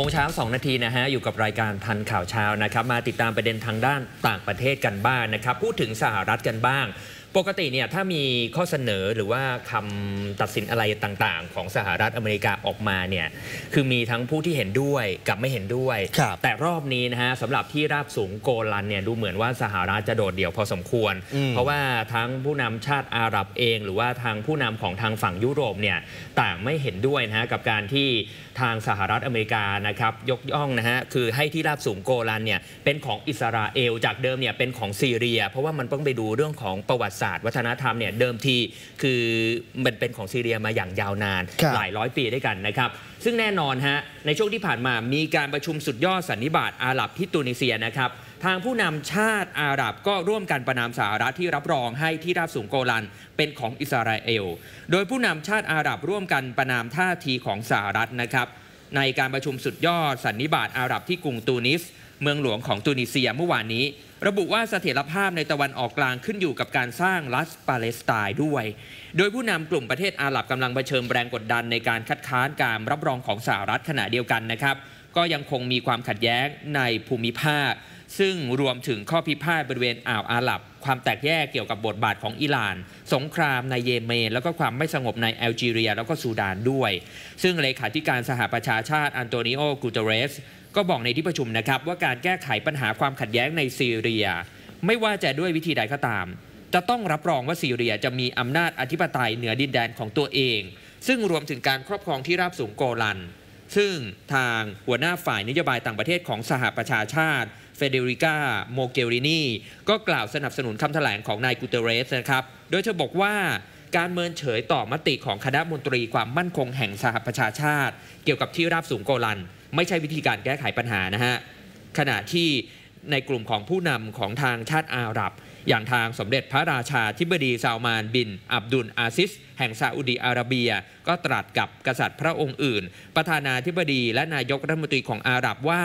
โมงเช้า2นาทีนะฮะ อยู่กับรายการทันข่าวเช้านะครับ มาติดตามประเด็นทางด้านต่างประเทศกันบ้างนะครับ พูดถึงสหรัฐกันบ้าง ปกติเนี่ยถ้ามีข้อเสนอหรือว่าคำตัดสินอะไรต่างๆ ของสหรัฐอเมริกาออกมาเนี่ยคือมีทั้งผู้ที่เห็นด้วยกับไม่เห็นด้วยครับแต่รอบนี้นะฮะสำหรับที่ราบสูงโกลันเนี่ยดูเหมือนว่าสหรัฐจะโดดเดี่ยวพอสมควรอืมเพราะว่าทั้งผู้นำชาติอาหรับเอง หรือว่าทางผู้นำของทางฝั่งยุโรปเนี่ยต่างไม่เห็นด้วยนะฮะกับการที่ทางสหรัฐอเมริกานะครับยกย่องนะฮะคือให้ที่ราบสูงโกลันเนี่ยเป็นของอิสราเอลจากเดิมเนี่ยเป็นของซีเรีย เพราะว่ามันต้องไปดูเรื่องของประวัติศาสตร์ วัฒนธรรมเนี่ยเดิมทีคือมันเป็นของซีเรียมาอย่างยาวนานครับหลายร้อยปีด้วยกันนะครับซึ่งแน่นอนฮะในช่วงที่ผ่านมามีการประชุมสุดยอดสันนิบาตอาหรับที่ตูนิเซียนะครับทางผู้นำชาติอาหรับก็ร่วมกันประนามสหรัฐที่รับรองให้ที่ราบสูงโกลันเป็นของอิสราเอล โดยผู้นำชาติอาหรับร่วมกันประนามท่าทีของสหรัฐนะครับในการประชุมสุดยอดสันนิบาตอาหรับที่กรุงตูนิส เมืองหลวงของตูนิเซียเมื่อวานนี้ ระบุว่าเสถียรภาพในตะวันออกกลางขึ้นอยู่กับการสร้างรัฐปาเลสไตน์ด้วย โดยผู้นำกลุ่มประเทศอาหรับกำลังเผชิญแรงกดดันในการคัดค้านการรับรองของสหรัฐขณะเดียวกันนะครับ ก็ยังคงมีความขัดแย้งในภูมิภาค ซึ่งรวมถึงข้อพิพาทบริเวณอ่าวอาหรับ ความแตกแยกเกี่ยวกับบทบาทของอิหร่าน สงครามในเยเมน แล้วก็ความไม่สงบในแอลจีเรีย แล้วก็ซูดานด้วย ซึ่งเลขาธิการสหประชาชาติอันโตนิโอกูเตเรส ก็บอกในที่ประชุมนะครับ ว่าการแก้ไขปัญหาความขัดแย้งในซีเรีย ไม่ว่าจะด้วยวิธีใดก็ตาม จะต้องรับรองว่าซีเรียจะมีอำนาจอธิปไตยเหนือดินแดนของตัวเอง ซึ่งรวมถึงการครอบครองที่ราบสูงโกลันซึ่งทางหัวหน้าฝ่ายนโยบายต่างประเทศของสหประชาชาติ เฟเดริกาโมเกรินีก็กล่าวสนับสนุนคำแถลงของนายกูเตเรสนะครับ โดยเธอบอกว่าการเมินเฉยต่อมติของคณะมนตรีความมั่นคงแห่งสหประชาชาติ เกี่ยวกับที่ราบสูงโกลัน ไม่ใช่วิธีการแก้ไขปัญหานะฮะขณะที่ในกลุ่มของผู้นำของทางชาติอาหรับ อย่างทางสมเด็จพระราชาธิบดีซาลมานบิน อับดุลอาซิส แห่งซาอุดีอาระเบีย ก็ตรัสกับกษัตริย์พระองค์อื่น ประธานาธิบดีและนายกรัฐมนตรีของอาหรับว่า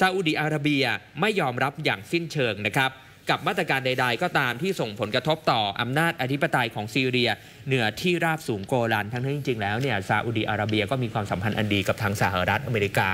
ซาอุดีอาระเบียไม่ยอมรับอย่างสิ้นเชิงนะครับกับมาตรการใด ๆ ก็ตามที่ส่งผลกระทบต่ออำนาจอธิปไตยของซีเรีย เหนือที่ราบสูงโกลันทั้งที่จริงๆแล้วเนี่ยซาอุดีอาระเบียก็มีความสัมพันธ์อันดีกับทางสหรัฐอเมริกา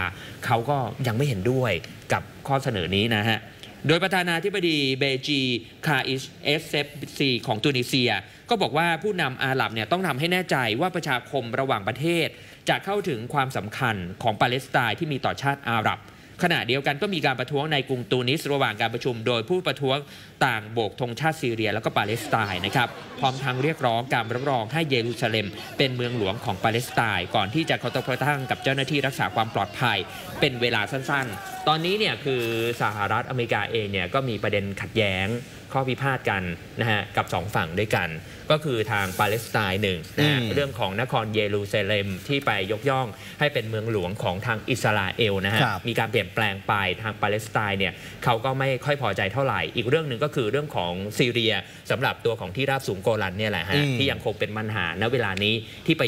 เขาก็ยังไม่เห็นด้วยกับข้อเสนอนี้นะฮะโดยประธานาธิบดีเบจีคาอิชเอสเซฟซีของตูนิเซีย ก็บอกว่าผู้นำอาหรับเนี่ยต้องทำให้แน่ใจว่าประชาคมระหว่างประเทศ จะเข้าถึงความสำคัญของปาเลสไตน์ที่มีต่อชาติอาหรับ ขณะเดียวกันก็มีการประท้วงในกรุงตูนิสระหว่างการประชุม โดยผู้ประท้วงต่างโบกธงชาติซีเรียแล้วก็ปาเลสไตน์นะครับพร้อมทั้งเรียกร้องการรับรองให้เยรูซาเล็ม เป็นเมืองหลวงของปาเลสไตน์ก่อนที่จะเคารพกระทั่งกับเจ้าหน้าที่รักษาความปลอดภัย เป็นเวลาสั้นๆ ตอนนี้เนี่ยคือสหรัฐอเมริกาเองเนี่ยก็มีประเด็นขัดแย้ง ข้อพิพาทกันนะฮะกับสองฝั่งด้วยกัน ก็คือทางปาเลสไตน์หนึ่งนะฮะอืมเรื่องของนครเยรูซาเล็มที่ไปยกย่องให้เป็นเมืองหลวงของทางอิสราเอลนะฮะครับมีการเปลี่ยนแปลงไปทางปาเลสไตน์เนี่ยเขาก็ไม่ค่อยพอใจเท่าไหร่ อีกเรื่องหนึ่งก็คือเรื่องของซีเรียสำหรับตัวของที่ราบสูงโกลันเนี่ยแหละฮะอืมที่ยังคงเป็นปัญหาณเวลานี้ที่ไป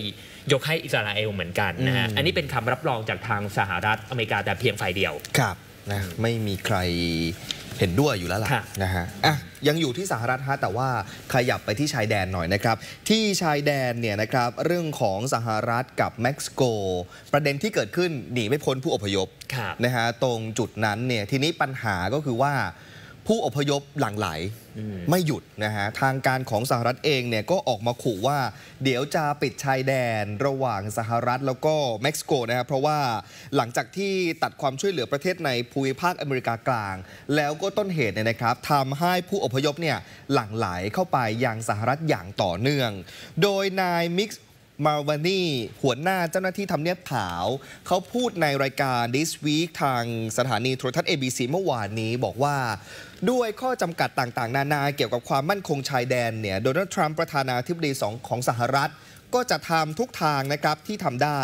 ยกให้อิสราเอลเหมือนกันนะฮะอืมอันนี้เป็นคำรับรองจากทางสหรัฐอเมริกาแต่เพียงฝ่ายเดียวครับนะไม่มีใคร เห็นด้วยอยู่แล้วล่ะค่ะนะฮะอะยังอยู่ที่สหรัฐฮะแต่ว่าขยับไปที่ชายแดนหน่อยนะครับ ที่ชายแดนเนี่ยนะครับเรื่องของสหรัฐกับเม็กซิโก ประเด็นที่เกิดขึ้นหนีไม่พ้นผู้อพยพครับนะฮะตรงจุดนั้นเนี่ยทีนี้ปัญหาก็คือว่า ผู้อพยพหลั่งไหลอืมไม่หยุดนะฮะทางการของสหรัฐเองเนี่ยก็ออกมาขู่ว่า เดี๋ยวจะปิดชายแดนระหว่างสหรัฐแล้วก็เม็กซิโกนะครับเพราะว่าหลังจากที่ตัดความช่วยเหลือประเทศในภูมิภาคอเมริกากลาง แล้วก็ต้นเหตุเนี่ยนะครับทำให้ผู้อพยพเนี่ยหลั่งไหลเข้าไปยังสหรัฐอย่างต่อเนื่อง โดยนายมิกซ์ มาวานีหัวหน้าเจ้าหน้าที่ทำเนียบขาว เขาพูดในรายการ This Week ทางสถานีโทรทัศน์ ABC เมื่อวานนี้บอกว่า ด้วยข้อจำกัดต่างๆ นานาเกี่ยวกับความมั่นคงชายแดนเนี่ยโดนัลด์ทรัมป์ประธานาธิบดีสองของสหรัฐ ก็จะทำทุกทางนะครับที่ทำได้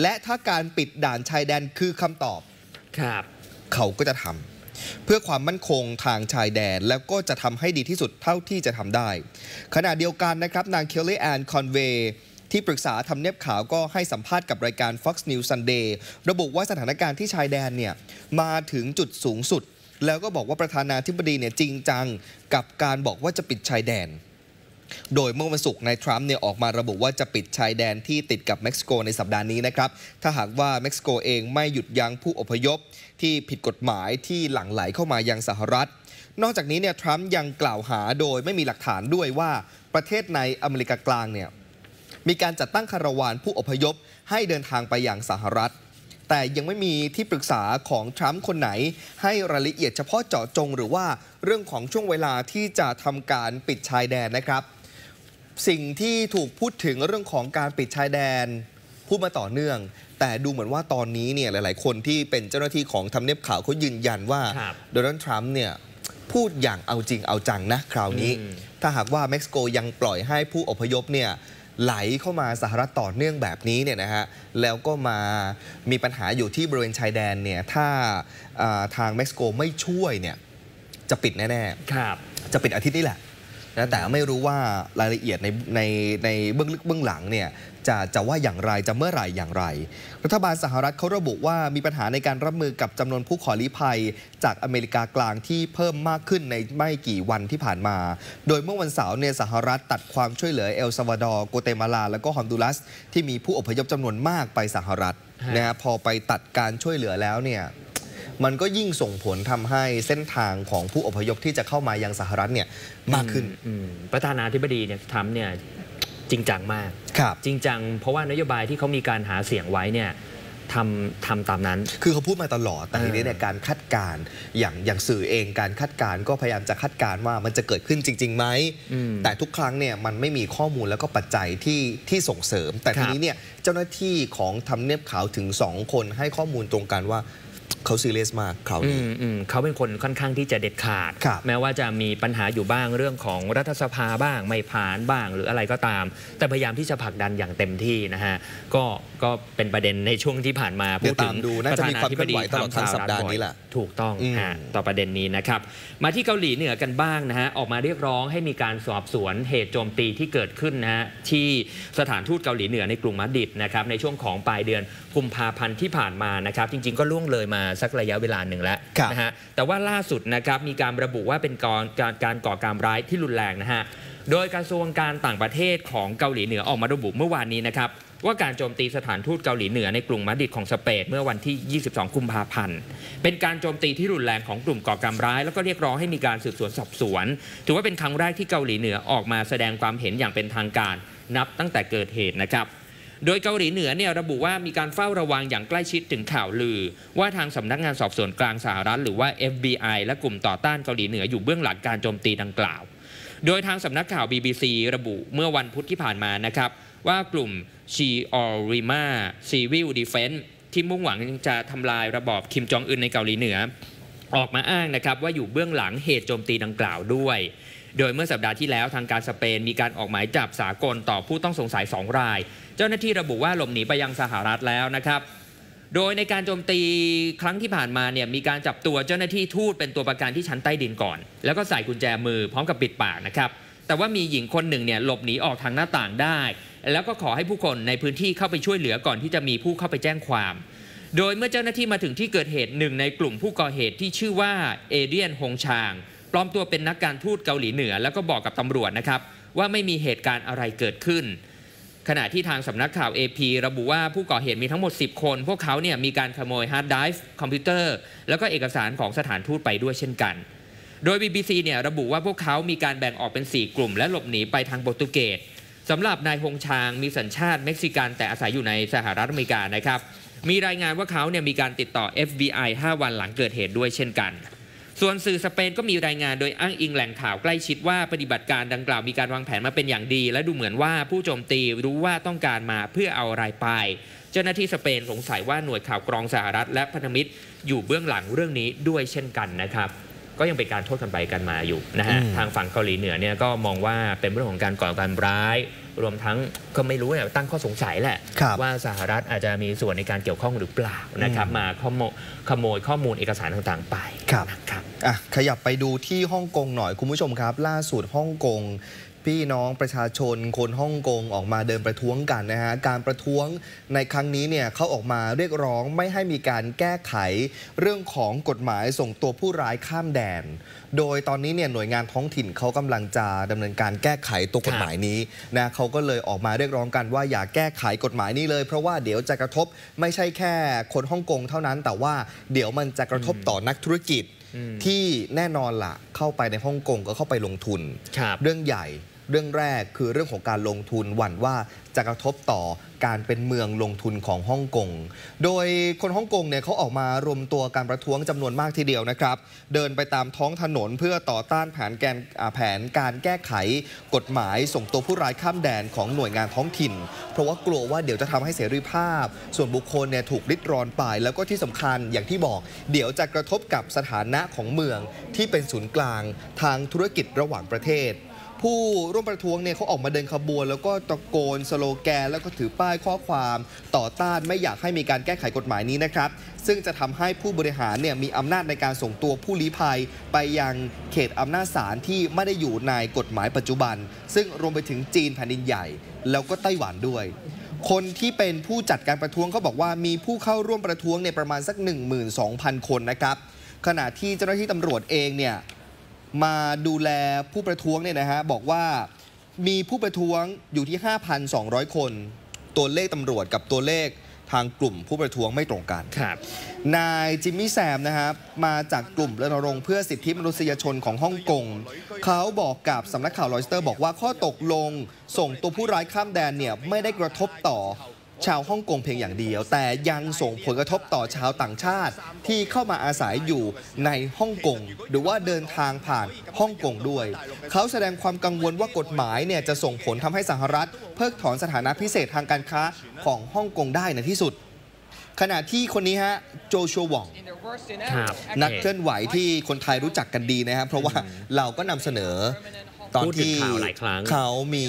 และถ้าการปิดด่านชายแดนคือคำตอบครับเขาก็จะทำเพื่อความมั่นคงทางชายแดน แล้วก็จะทำให้ดีที่สุดเท่าที่จะทำได้ ขณะเดียวกันนะครับนางเคลลี่แอนคอนเวย์ ที่ปรึกษาทำเนียบขาวก็ให้สัมภาษณ์กับรายการ Fox News Sunday ระบุว่าสถานการณ์ที่ชายแดนเนี่ยมาถึงจุดสูงสุด แล้วก็บอกว่าประธานาธิบดีเนี่ยจริงจังกับการบอกว่าจะปิดชายแดนโดยเมื่อวันศุกร์นายทรัมป์เนี่ยออกมาระบุว่าจะปิดชายแดนที่ติดกับเม็กซิโกในสัปดาห์นี้นะครับ ถ้าหากว่าเม็กซิโกเองไม่หยุดยั้งผู้อพยพ ที่ผิดกฎหมายที่หลั่งไหลเข้ามายังสหรัฐ นอกจากนี้เนี่ยทรัมป์ยังกล่าวหาโดยไม่มีหลักฐานด้วยว่าประเทศในอเมริกากลางเนี่ย มีการจัดตั้งคาราวานผู้อพยพให้เดินทางไปยังสหรัฐ แต่ยังไม่มีที่ปรึกษาของทรัมป์คนไหน ให้รายละเอียดเฉพาะเจาะจงหรือว่าเรื่องของช่วงเวลาที่จะทำการปิดชายแดนนะครับ สิ่งที่ถูกพูดถึงเรื่องของการปิดชายแดนพูดมาต่อเนื่อง แต่ดูเหมือนว่าตอนนี้เนี่ยหลาย ๆ คนที่เป็นเจ้าหน้าที่ของทำเนียบข่าวเขายืนยันว่าครับโดนัลด์ทรัมป์เนี่ยพูดอย่างเอาจริงเอาจังนะ คราวนี้อืมถ้าหากว่าเม็กซิโกยังปล่อยให้ผู้อพยพเนี่ย ไหลเข้ามาสหรัฐต่อเนื่องแบบนี้เนี่ยนะฮะแล้วก็มามีปัญหาอยู่ที่บริเวณชายแดนเนี่ยถ้าอ่าทางเม็กซิโกไม่ช่วยเนี่ยจะปิดแน่ๆครับจะปิดอาทิตย์นี้แหละ นะแต่ไม่รู้ว่ารายละเอียดในในในเบื้องลึกเบื้องหลังเนี่ยจะจะว่าอย่างไรจะเมื่อไหร่อย่างไร รัฐบาลสหรัฐเขาระบุว่ามีปัญหาในการรับมือกับจำนวนผู้ขอลี้ภัย จากอเมริกากลางที่เพิ่มมากขึ้นในไม่กี่วันที่ผ่านมา โดยเมื่อวันเสาร์เนี่ยสหรัฐตัดความช่วยเหลือเอลซาวาดอร์โกเตมาลา และก็ฮอนดูรัส ที่มีผู้อพยพจำนวนมากไปสหรัฐฮะนะฮะพอไปตัดการช่วยเหลือแล้วเนี่ย มันก็ยิ่งส่งผลทำให้เส้นทางของผู้อพยพที่จะเข้ามายังสหรัฐเนี่ยมากขึ้นอืมประธานาธิบดีเนี่ยทรัมป์เนี่ยจริงจังมากครับจริงจัง เพราะว่านโยบายที่เขามีการหาเสียงไว้เนี่ยทำทำตามนั้น คือเขาพูดมาตลอด แต่เออทีนี้เนี่ยการคาดการณ์อย่างอย่างสื่อเองการคาดการณ์ก็พยายามจะคาดการณ์ว่ามันจะเกิดขึ้นจริงๆไหมอืมแต่ทุกครั้งเนี่ยมันไม่มีข้อมูลแล้วก็ปัจจัยที่ที่ส่งเสริม แต่ครัทีบนี้เนี่ยเจ้าหน้าที่ของทำเนียบขาวถึง 2 คนให้ข้อมูลตรงกันว่า เขาซีเรียสมากคราวอืนี้มอืมเขาเป็นคนค่อนข้างที่จะเด็ดขาดครับแม้ว่าจะมีปัญหาอยู่บ้างเรื่องของรัฐสภาบ้างไม่ผ่านบ้างหรืออะไรก็ตาม แต่พยายามที่จะผลักดันอย่างเต็มที่นะฮะก็ก็เป็นประเด็นในช่วงที่ผ่านมาเดี๋ยวพูถึงตามดูน่าจะมีความเคลื่อนไหวตลอดทั้งประธนธิบสัปดาห์นี้แหละถูกต้องอืมฮะต่อประเด็นนี้นะครับมาที่เกาหลีเหนือกันบ้างนะฮะออกมาเรียกร้องให้มีการสอบสวนเหตุโจมตีที่เกิดขึ้นนะฮะที่สถานทูตเกาหลีเหนือในกรุงมาดริดนะครับในช่วงของปลายเดือนกุมภาพันธ์ที่ผ่านมานะครับจริง ๆ ก็ล่วงเลยมาสักระยะเวลาหนึ่งแล้วครับนะฮะแต่ว่าล่าสุดนะครับมีการระบุว่าเป็นการการการก่อการร้ายที่รุนแรงนะฮะโดยกระทรวงการต่างประเทศของเกาหลีเหนือออกมาระบุเมื่อวานนี้นะครับว่าการโจมตีสถานทูตเกาหลีเหนือในกรุงมาดริดของสเปนเมื่อวันที่ 22 กุมภาพันธ์ เป็นการโจมตีที่รุนแรงของกลุ่มก่อการร้าย แล้วก็เรียกร้องให้มีการสืบสวนสอบสวน ถือว่าเป็นครั้งแรกที่เกาหลีเหนือออกมาแสดงความเห็นอย่างเป็นทางการ นับตั้งแต่เกิดเหตุนะครับ โดยเกาหลีเหนือเนี่ยระบุว่ามีการเฝ้าระวังอย่างใกล้ชิดถึงข่าวลือ ว่าทางสำนักงานสอบสวนกลางสหรัฐหรือว่า FBI และกลุ่มต่อต้านเกาหลีเหนืออยู่เบื้องหลังการโจมตีดังกล่าว โดยทางสำนักข่าว BBC ระบุเมื่อวันพุธที่ผ่านมานะครับว่ากลุ่มชีออริมาซีวิลดีเฟนที่มุ่งหวังจะทำลายระบอบคิมจองอึนในเกาหลีเหนือ ออกมาอ้างนะครับว่าอยู่เบื้องหลังเหตุโจมตีดังกล่าวด้วย โดยเมื่อสัปดาห์ที่แล้วทางการสเปนมีการออกหมายจับสากลต่อผู้ต้องสงสัย 2 ราย เจ้าหน้าที่ระบุว่าหลบหนีไปยังสหรัฐแล้วนะครับ โดยในการโจมตีครั้งที่ผ่านมาเนี่ยมีการจับตัวเจ้าหน้าที่ทูตเป็นตัวประกันที่ชั้นใต้ดินก่อน แล้วก็ใส่กุญแจมือพร้อมกับปิดปากนะครับ แต่ว่ามีหญิงคนหนึ่งเนี่ยหลบหนีออกทางหน้าต่างได้ แล้วก็ขอให้ผู้คนในพื้นที่เข้าไปช่วยเหลือก่อนที่จะมีผู้เข้าไปแจ้งความโดยเมื่อเจ้าหน้าที่มาถึงที่เกิดเหตุหนึ่งในกลุ่มผู้ก่อเหตุที่ชื่อว่าเอเดียนฮงชาง ปลอมตัวเป็นนักการทูตเกาหลีเหนือ แล้วก็บอกกับตำรวจนะครับ ว่าไม่มีเหตุการณ์อะไรเกิดขึ้น ขณะที่ทางสำนักข่าว AP ระบุว่าผู้ก่อเหตุมีทั้งหมด 10 คน พวกเขาเนี่ยมีการขโมยฮาร์ดไดรฟ์คอมพิวเตอร์ แล้วก็เอกสารของสถานทูตไปด้วยเช่นกัน โดย BBC เนี่ยระบุว่าพวกเขามีการแบ่งออกเป็น 4 กลุ่ม และหลบหนีไปทางโปรตุเกสสำหรับนายฮงชางมีสัญชาติเม็กซิกันแต่อาศัยอยู่ในสหรัฐอเมริกานะครับมีรายงานว่าเขาเนี่ยมีการติดต่อ FBI 5 วันหลังเกิดเหตุด้วยเช่นกัน ส่วนสื่อสเปนก็มีรายงานโดยอ้างอิงแหล่งข่าวใกล้ชิดว่าปฏิบัติการดังกล่าวมีการวางแผนมาเป็นอย่างดี และดูเหมือนว่าผู้โจมตีรู้ว่าต้องการมาเพื่อเอาอะไรไป เจ้าหน้าที่สเปนสงสัยว่าหน่วยข่าวกรองสหรัฐ และพันธมิตรอยู่เบื้องหลังเรื่องนี้ด้วยเช่นกันนะครับก็ยังเป็นการโทษกันไปกันมาอยู่นะฮะอืมทางฝั่งเกาหลีเหนือเนี่ยก็มองว่าเป็นเรื่องของการก่อการร้าย รวมทั้งก็ไม่รู้เนี่ยตั้งข้อสงสัยแหละครับว่าสหรัฐอาจจะมีส่วนในการเกี่ยวข้องหรือเปล่านะครับอืมมาขโมยขโมยข้อมูลเอกสารต่างๆ ไปครับนะครับอะขยับไปดูที่ฮ่องกงหน่อยคุณผู้ชมครับ ล่าสุดฮ่องกง พี่น้องประชาชนคนฮ่องกงออกมาเดินประท้วงกันนะฮะ การประท้วงในครั้งนี้เนี่ยเขาออกมาเรียกร้องไม่ให้มีการแก้ไขเรื่องของกฎหมายส่งตัวผู้ร้ายข้ามแดน โดยตอนนี้เนี่ยหน่วยงานท้องถิ่นเขากำลังจะดำเนินการแก้ไขตัวกฎหมายนี้นะเขาก็เลยออกมาเรียกร้องกันว่าอย่าแก้ไขกฎหมายนี้เลย เพราะว่าเดี๋ยวจะกระทบไม่ใช่แค่คนฮ่องกงเท่านั้น แต่ว่าเดี๋ยวมันจะกระทบต่อนักธุรกิจ ที่แน่นอนล่ะเข้าไปในฮ่องกงก็เข้าไปลงทุนครับเรื่องใหญ่ เรื่องแรกคือเรื่องของการลงทุนหวั่นว่าจะกระทบต่อการเป็นเมืองลงทุนของฮ่องกง โดยคนฮ่องกงเนี่ยเขาออกมารวมตัวการประท้วงจำนวนมากทีเดียวนะครับ เดินไปตามท้องถนนเพื่อต่อต้านแผนแกนแผนการแก้ไขกฎหมายส่งตัวผู้ร้ายข้ามแดนของหน่วยงานท้องถิ่น เพราะว่ากลัวว่าเดี๋ยวจะทำให้เสรีภาพ ส่วนบุคคลเนี่ยถูกริดรอนไป แล้วก็ที่สำคัญอย่างที่บอก เดี๋ยวจะกระทบกับสถานะของเมืองที่เป็นศูนย์กลางทางธุรกิจระหว่างประเทศ ผู้ร่วมประท้วงเนี่ยเขาออกมาเดินขบวน แล้วก็ตะโกนสโลแกน แล้วก็ถือป้ายข้อความต่อต้านไม่อยากให้มีการแก้ไขกฎหมายนี้นะครับ ซึ่งจะทำให้ผู้บริหารเนี่ยมีอำนาจในการส่งตัวผู้ลี้ภัย ไปยังเขตอำนาจศาลที่ไม่ได้อยู่ในกฎหมายปัจจุบัน ซึ่งรวมไปถึงจีนแผ่นดินใหญ่ แล้วก็ไต้หวันด้วยคนที่เป็นผู้จัดการประท้วงเขาบอกว่ามีผู้เข้าร่วมประท้วงเนี่ยประมาณสัก 12,000 คนนะครับ ขณะที่เจ้าหน้าที่ตำรวจเองเนี่ย มาดูแลผู้ประท้วงเนี่ยนะฮะบอกว่ามีผู้ประท้วงอยู่ที่ 5,200 คน ตัวเลขตำรวจกับตัวเลขทางกลุ่มผู้ประท้วงไม่ตรงกัน ครับ นายจิมมี่แซมนะครับมาจากกลุ่มรณรงค์เพื่อสิทธิมนุษยชนของฮ่องกง เขาบอกกับสำนักข่าวรอยสเตอร์ บอกว่าข้อตกลง ส่งตัวผู้ร้ายข้ามแดนเนี่ยไม่ได้กระทบต่อ ชาวฮ่องกงเพียงอย่างเดียว แต่ยังส่งผลกระทบต่อชาวต่างชาติ ที่เข้ามาอาศัยอยู่ในฮ่องกงหรือว่าเดินทางผ่านฮ่องกงด้วย เขาแสดงความกังวลว่ากฎหมายเนี่ยจะส่งผลทำให้สหรัฐ เพิกถอนสถานะพิเศษทางการค้าของฮ่องกงได้ในที่สุด ขณะที่คนนี้ฮะโจชัวหว่องครับนักเคลื่อนไหวที่คนไทยรู้จักกันดีนะครับเพราะว่าเราก็นำเสนอ ตอนพูดถึงที่ข่าวหลายครั้งเขามี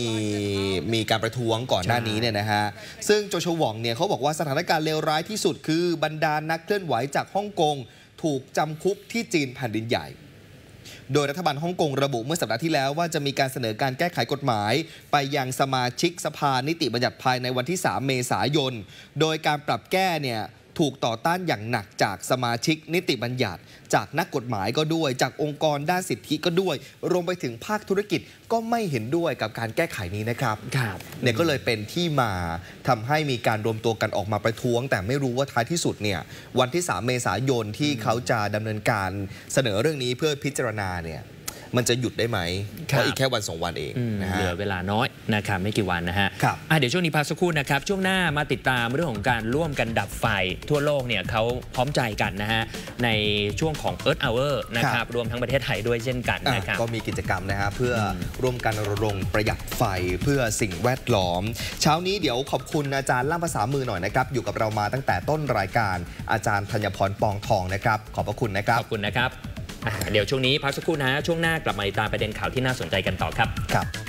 มีการประท้วงก่อนหน้านี้เนี่ยนะฮะซึ่งโจชัวหว่องเนี่ยเขาบอกว่าสถานการณ์เลวร้ายที่สุดคือบรรดานักเคลื่อนไหวจากฮ่องกงถูกจำคุกที่จีนแผ่นดินใหญ่ โดยรัฐบาลฮ่องกงระบุเมื่อสัปดาห์ที่แล้วว่าจะมีการเสนอการแก้ไขกฎหมาย ไปยังสมาชิกสภานิติบัญญัติภายในวันที่ 3 เมษายน โดยการปรับแก้เนี่ย ถูกต่อต้านอย่างหนักจากสมาชิกนิติบัญญัติ จากนักกฎหมายก็ด้วย จากองค์กรด้านสิทธิก็ด้วย รวมไปถึงภาคธุรกิจก็ไม่เห็นด้วยกับการแก้ไขนี้นะครับครับเนี่ยก็เลยเป็นที่มาทำให้มีการรวมตัวกันออกมาประท้วง แต่ไม่รู้ว่าท้ายที่สุดเนี่ยวันที่ 3 เมษายนที่เขาจะดำเนินการเสนอเรื่องนี้เพื่อพิจารณาเนี่ย มันจะหยุดได้ไหมเพครับราะอีกแค่วันสองวันเองอืมนะฮะเหลือเวลาน้อยนะครับไม่กี่วันนะฮะครับอะเดี๋ยวช่วงนี้พักสักครู่นะครับ ช่วงหน้ามาติดตามเรื่องของการร่วมกันดับไฟทั่วโลกเนี่ยเขาพร้อมใจกันนะฮะในช่วงของ Earth Hour นะครับรวมทั้งประเทศไทยด้วยเช่นกันอะนะครับก็มีกิจกรรมนะฮะเพื่ออมร่วมกันรณรงค์ประหยัดไฟเพื่อสิ่งแวดล้อม เช้านี้เดี๋ยวขอบคุณอาจารย์ล่ามภาษามือหน่อยนะครับอยู่กับเรามาตั้งแต่ต้นรายการอาจารย์ธัญพรปองทองนะครับ ขอบพระคุณนะครับขอบคุณนะครับอะ เดี๋ยวช่วงนี้พักสักครู่นะ ช่วงหน้ากลับมาติดตามประเด็นข่าวที่น่าสนใจกันต่อครับครับ